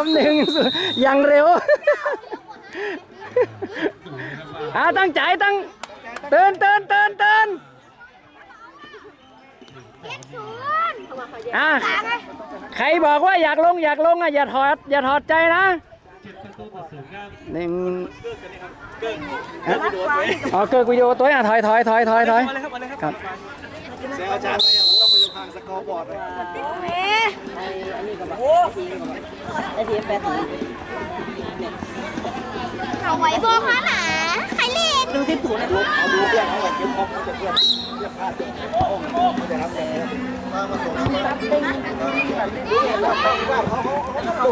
ผมหนึ่งอย่างเร็วอ่าตั้งใจตั้งเตือนเตือนเตือนเตือนอะใครบอกว่าอยากลงอยากลงอะอย่าถอดอย่าถอดใจนะหนึ่งอ๋อเกิดกุโยตัวอะถอยถอยถอยถอยถอยครับ แซวอาจารย์เลยอะผมว่ามันจะพังสกอร์บอร์ดเลยเอาไว้บอกฮะหนาใครเล่นเอาดูเพื่อนเขาแบบเก็บคอมเขาจะเพื่อนเรียกพลาดโอ้โหไม่ได้รับอย่างนี้มามาส่งมาเขาเขา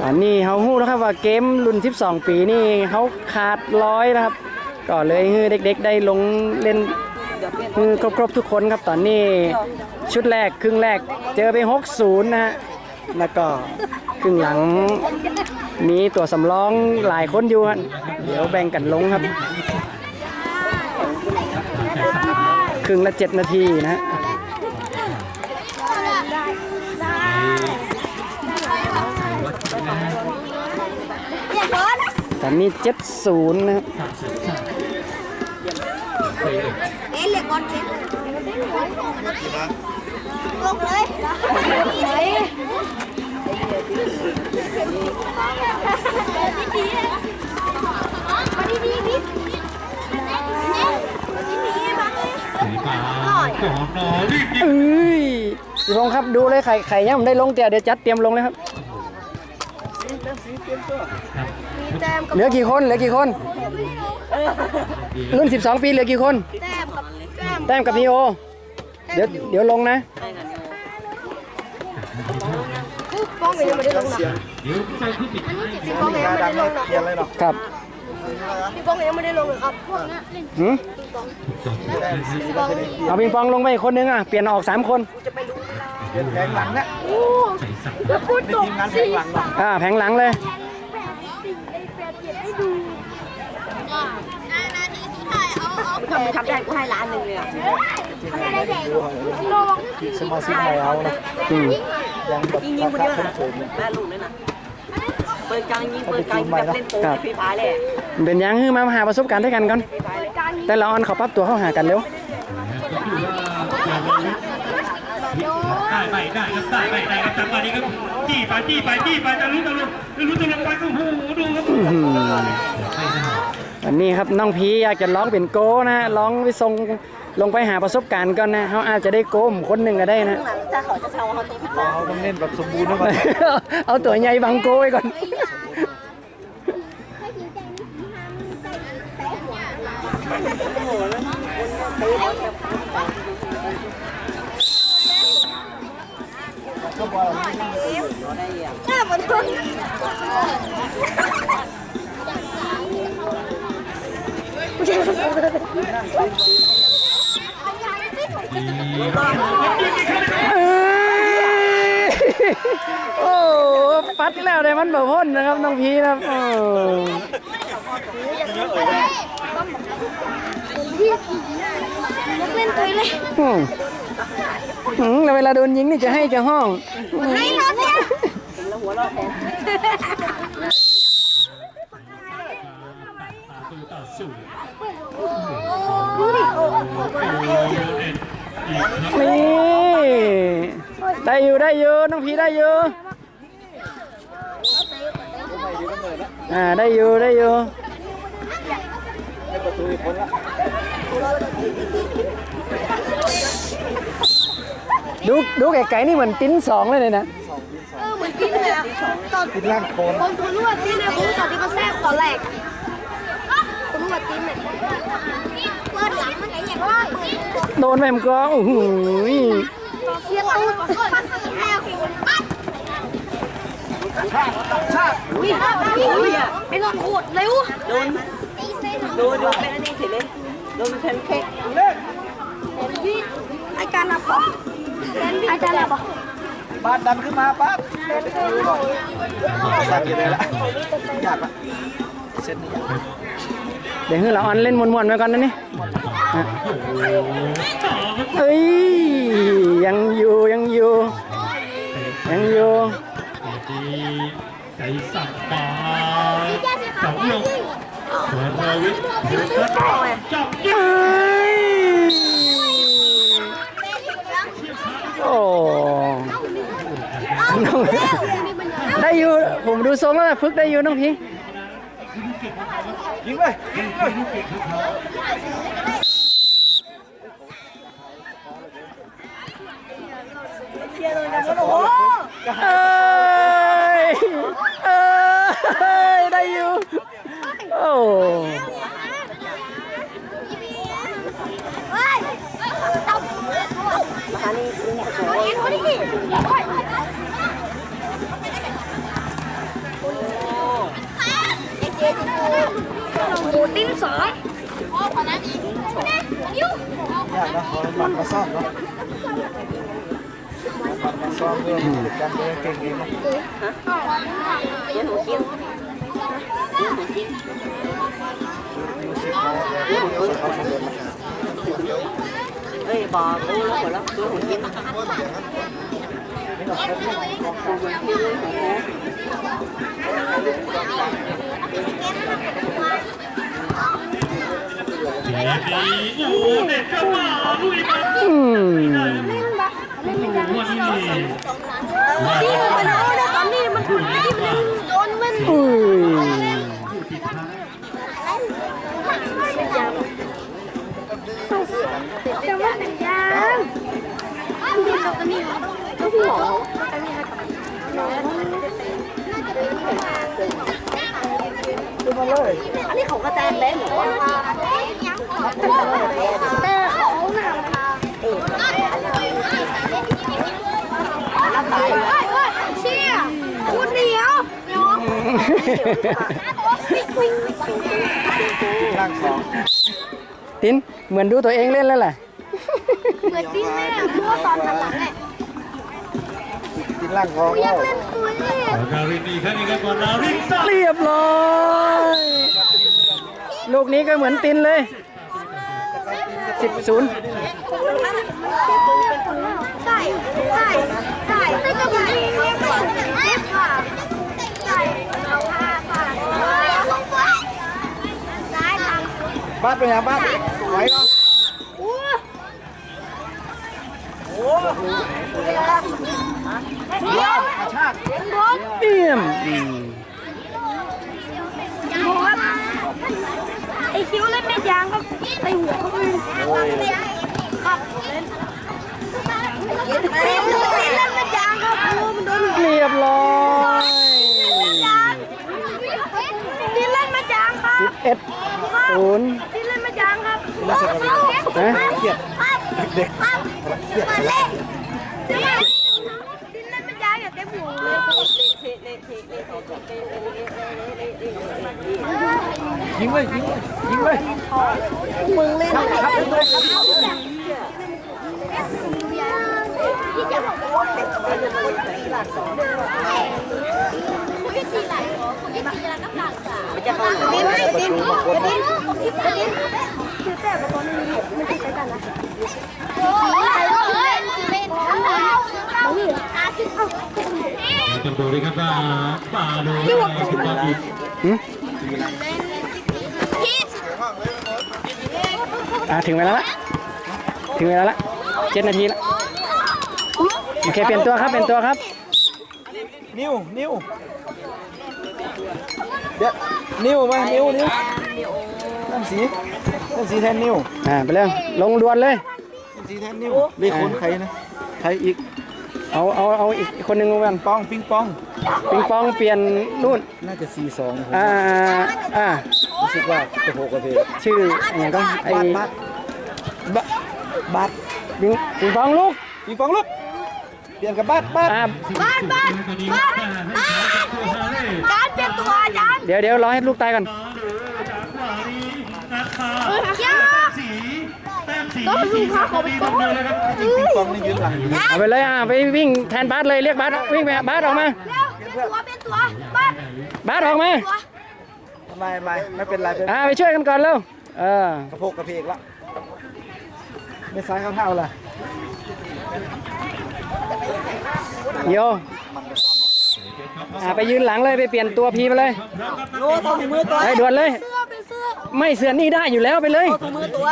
ตอนนี้เขาหู้แล้วครับว่าเกมรุ่น 12 ปีนี่เขาขาดร้อยนะครับ ก็เลยให้เด็กๆได้ลงเล่น คือครบๆทุกคนครับตอนนี้ชุดแรกครึ่งแรกเจอไป 6-0 นะฮะแล้วก็ครึ่งหลังมีตัวสำรองหลายคนอยู่ฮะเดี๋ยวแบ่งกันลงครับ ครึ่งละ 7 นาทีนะฮะเรียกรถตอนนี้ 70 นะครับ เอ๊ะเรียกรถเช็คลงเลยมาดีดีพี่มาดีดีบ้างเลยสีฟ้าของน้องรีบยิงเอ้ยพี่พงษ์ครับดูเลยไข่ไข่ยังไม่ได้ลงเดี๋ยวเดี๋ยวจัดเตรียมลงเลยครับเหลือกี่คนเหลือกี่คนรุ่น 12 ปีเหลือกี่คน แต้มกับแต้มแต้มกับนีโอ เดี๋ยวเดี๋ยวลงนะป้องยังไม่ได้ลงนะเดี๋ยวใจผู้ติดพี่ป้องยังไม่ได้ลงนะเปลี่ยนเลยเนาะครับพี่ป้องยังไม่ได้ลงเลยครับพวกนี้เล่นหืมพี่ป้องเอาปิงปองลงไปอีกคนนึงอะ เปลี่ยนออก3คนเปลี่ยนแผงหลังเนี่ยโอ้แล้วพูดตกทีมงานแผสี่งหลังเนาะอ่าแผงหลังเลย ทำทำได้กูให้ล้านหนึ่งเลยอะสมาชิกใหม่เอานะอืมยังแบบราคาเพิ่มสูงแม่ลูกนั่นน่ะเปิดกลางยิงเปิดกลางยิงแบบเล่นโป๊ะฟรีไฟเลยเป็นยังคือมาหาประสบการณ์ด้วยกันก่อน แต่ละออนเขาปรับตัวเข้าหากันเร็ว ได้ไปได้ครับได้ไปได้ครับจังหวะนี้ครับจี้ไปจี้ไปจี้ไปจะรู้จะรู้จะรู้จะลงไปก็โอ้โหดูครับ นนี้ครับน้องพีอยากจะร้องเป็นโก้นะฮะร้องไปส่งลงไปหาประสบการณ์ก่อนนะเขาอาจจะได้โก้ผมคนหนึ่งก็ได้นะถ้าเขาจะเช่าเขาต้องพิจารณาเขาต้องเล่นแบบสมบูรณ์นะก่อนเอาตัวใหญ่บังโก้ไว้ก่อนแต้มมันทุน เอ้ยโอ้ปัดแล้วได้มันแบบพ่นนะครับน้องพีนะครับโอ้นักเล่นตัวเลยอืมอืมแล้วเวลาโดนยิงนี่จะให้จะห้อง ให้เราเนี่ยตูต่อสู้ดูดินี่ ได้อยู่ได้อยู่น้องพีได้อยู่อ่าได้อยู่ได้อยู่ให้ประตูอีกคนละดูดูไก่ๆนี่เหมือนติ้นสองเลยเลยนะเออเหมือนกินเลยอะตอนติดล่างโคนตอนคุณรู้ว่าตีเนี่ยผมตอนที่เขาแทรกตอนแรก คุณรู้ว่าตีเนี่ยเปิดหลังมันไงอย่างว่าโดนแม่มนก็โอ้โหเชียร์ตูดปัดแห้วปัดอุ้ยอุ้ยไอ้นอนโคตรเร็วโดนดูดูเป็นอันนี้สิเลยโดนแพนเค้กไอ้การนับปะไอ้การนับปะบาสดันขึ้นมาบาสสักยังไงละยากละ เซตนี้ยากเดี๋ยวให้เราออนเล่นมวนๆไปก่อนนะนี่อะเอ้ยยังอยู่ยังอยู่แยังอยู่ดีใส่สับปาสองลูกเปิดเบอร์วิทย์เปิดเปิดจับยิงเอ้ยโอ้น้องได้อยู่ผมดูทรงแล้วนะพึกได้อยู่น้องพี ยิงไปยิงไปเชียร์เลยนะโอ้โหเอ้ยเอ้ยได้อยู่โอ้เฮ้ยตบมานี่นี่คนนี้โอ้โหติ้นสอย โอ้ขนาดนี้ยูยากนะขอมันมาซ่อมเนาะมันมาซ่อมเรื่องการเดินเก่งเอง อืมนนี้ที่มันเอาได้ตอนนี้มันที่มันโดนมันอุ้ยแต่ว่าเป็นยางมีเขาก็มีก็หัวอันนี้ค่ะอันนี้ของกระแตนเล่นหรือว่า แต่เขาหนาตายเชี่ยพูดเดียวเนาะร่างสองตินเหมือนดูตัวเองเล่นแล้วแหละเหมือนที่แม่พูดตอนหันหลังแหละกินร่างสองยาแล้กวเล่นตัวนี้นารินอีกครั้งนี้ครับก่อนนารินเรียบร้อย ลูกนี้ก็เหมือนตินเลย สิบศูนย์ใส่ใส่ใส่ใส่ก็มีเรียบร้อยเรียบร้อยใส่เอาผ้าผ้าซ้ายทางบ้านเป็นยังบ้านไหวเนาะอู้ว้าวกระชากบอลเปี่ยมอืม บอลไอคิวเล่นไม่ยางก็ไปหัวเขาไปครับเล่นเล่นเล่นไม่ยางครับโอ้มันโดนเรียบร้อยดินเล่นมาจางครับสิบเอ็ดศูนย์ดินเล่นมาจางครับนะเครียดครับเด็กครับเครียดมาแล้เล่วนดินเล่นมาจางอย่าเต็มหัวเลย ยิงเลยยิงเลยยิงเลยมึงเล่นอะไรครับเลยครับที่จะบอกว่าเป็นคนละคนหลักสองคุยทีไหลคุยทีละกับหลักสามมันจะเข้าหนูดินดินดินดินดินคือแต่ละคนมันไม่ใช่กันนะโอ้ยเล่นเล่นเอานี่อาทิตย์เอาต้องดูเลยครับว่าป่าโดนสุภาพบุรุษ หืม พี่ อ่าถึงเวลาละถึงเวลาละเจ็ดนาทีละโอเคเปลี่ยนตัวครับเปลี่ยนตัวครับ นิ้วนิ้วเดี๋ยวนิ้วมานิ้วนิ้วนั่นสีนั่นสีแทนนิ้วอ่าไปเลยลงดวนเลยนั่นสีแทนนิ้วเรียกคนใครนะใครอีก เอาเอาเอาอีกคนหนึ่งกันปองปิงปอง ปิงปองเปลี่ยนนู่นน่าจะสี่สองอ่าอ่ารู้สึกว่าจะโหกกระเพกชื่ออะไรก็ไอ้บัตบัตบัตปิงปิงปองลูกปิงปองลูกเปลี่ยนกับบัตบัตอ่าบ้านบ้านบ้านการเปลี่ยนตัวอาจารย์เดี๋ยวเดี๋ยวรอให้ลูกตายก่อนสีแต้มสีสีสับมีตรงเดียวเลยครับปิงปองนี่ยืนหลังอยู่เอาไปเลยอ่าไปวิ่งแทนบาสเลยเรียกบาสวิ่งไปหาบาสออกมา แล้วตัวเป็นตัวบ้านบาสออกมาตัวไม่ไม่ไม่เป็นไรเป็นอ่าไปช่วยกันก่อนเร็วเออกระโพกกระเพกละไม่ซ้ายเข้าเท้าล่ะโย อ่าไปยืนหลังเลยไปเปลี่ยนตัวพีไปเลยโลถอดถุงมือตัวไปด่วนเลยเสื้อเป็นเสื้อไม่เสือนี่ได้อยู่แล้วไปเลย ถุงมือตัว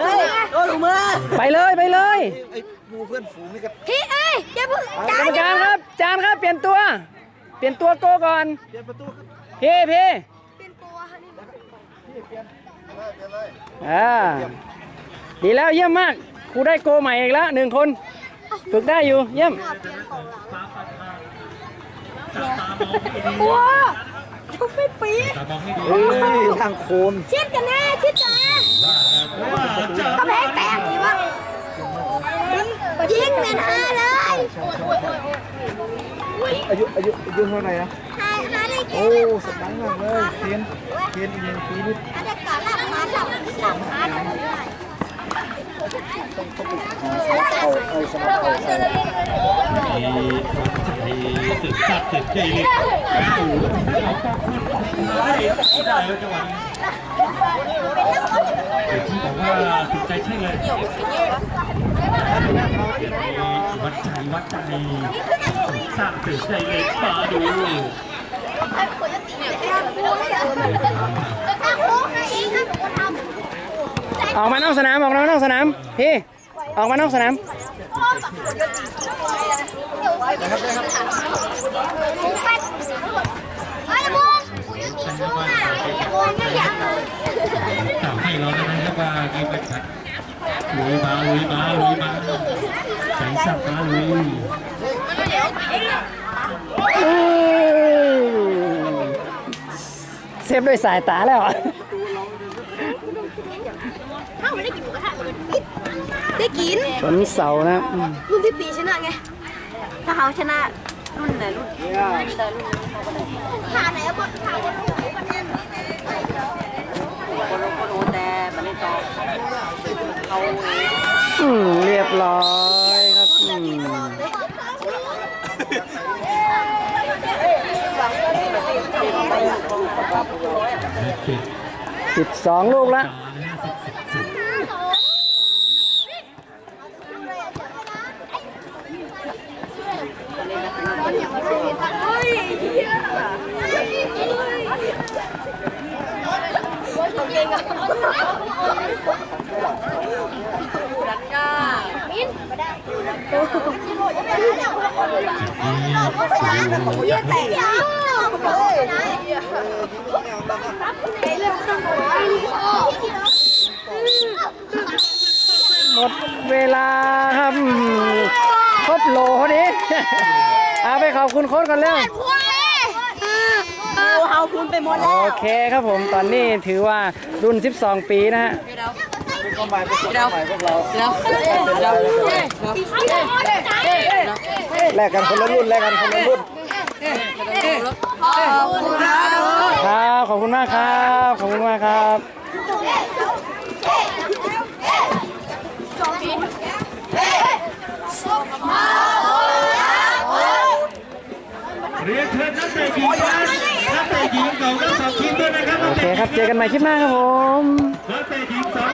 เฮ้ยโลถุงมือไปเลยไปเลยไอ้หมูเพื่อนฝูงนี่ก็พี่เอ้ยอย่าเพิ่งกรรมการครับ จานครับเปลี่ยนตัว เปลี่ยนตัวโกก่อนเปลี่ยนประตูครับเพ่เพ่เป็นตัวนี่อ่าดีแล้วเยี่ยมมากครูได้โกใหม่อีกแล้วหนึ่งคน ฝึกได้อยู่เยี่ยมตัวชุบไม่ ปีตามองให้ดีเฮ้ยทางโคนชิดกันแน่ชิดกันแน่ว่าจะกระแพงแตกดีวะยิงเป็นห้าเลยอายุอายุอายุเท่าไหร่นะห้าห้าได้เกโอ้มสตังค์มากเลยเทียนเทียนอีกหนึ่งปีนี่ถ้าได้ ก่อนหลังมาหลังหลังมาหลังเอาเอาสมัครเอาเอาไอ้สึกสับสึกใจเล็กได้ได้แล้วจังหวะนี้เด็กที่บอกว่าถูกใจใช่เลยวัดใจวัดใจสร้างสึกใจเล็กมาดูถ้าโค้งนะเองถ้าหนูทำ ออกมานอกสนามออกมานอกสนามพี่ออกมานอกสนามต่างให้เราได้ไหมครับว่าเกมเป็นขัดลุยมาลุยมาลุยมาใจสั่งมาลุยเซฟด้วยสายตาแล้วอะ ถ้าไม่ได้กินหมูกระทะ ได้กินชนเสานะอืมรุ่นที่ปีชนะไงถ้าเขาชนะรุ่นไหนรุ่นขาไหนอะบนขาบนหัวประเด็นคนรู้คนรู้แต่มันไม่ตอบเขาเองอืมเรียบร้อยครับอืมสิบสองลูกละเยี่ยแตกยาวเลยนะ หมดเวลาครับอืมครบโหลพ อดีเอาไปขอบคุณโค้ชก่อนเร็วพวงเลยดูเฮาคุณไปหมดโอแล้วเคครับผมตอนนี้ถือว่ารุ่น 12 ปีนะฮะเป็นความหมายเป็นความหมายพวกเราแลกกันคนละรุ่นแลกกันคนละรุ่นครับขอบคุณมากครับขอบคุณมากครับเรียนเชิญนักเตะหญิงนักเตะหญิงของทั้งสองทีมด้วยนะครับโอเคครับ เจอกันใหม่คลิปหน้าครับผม นักเตะหญิงสอง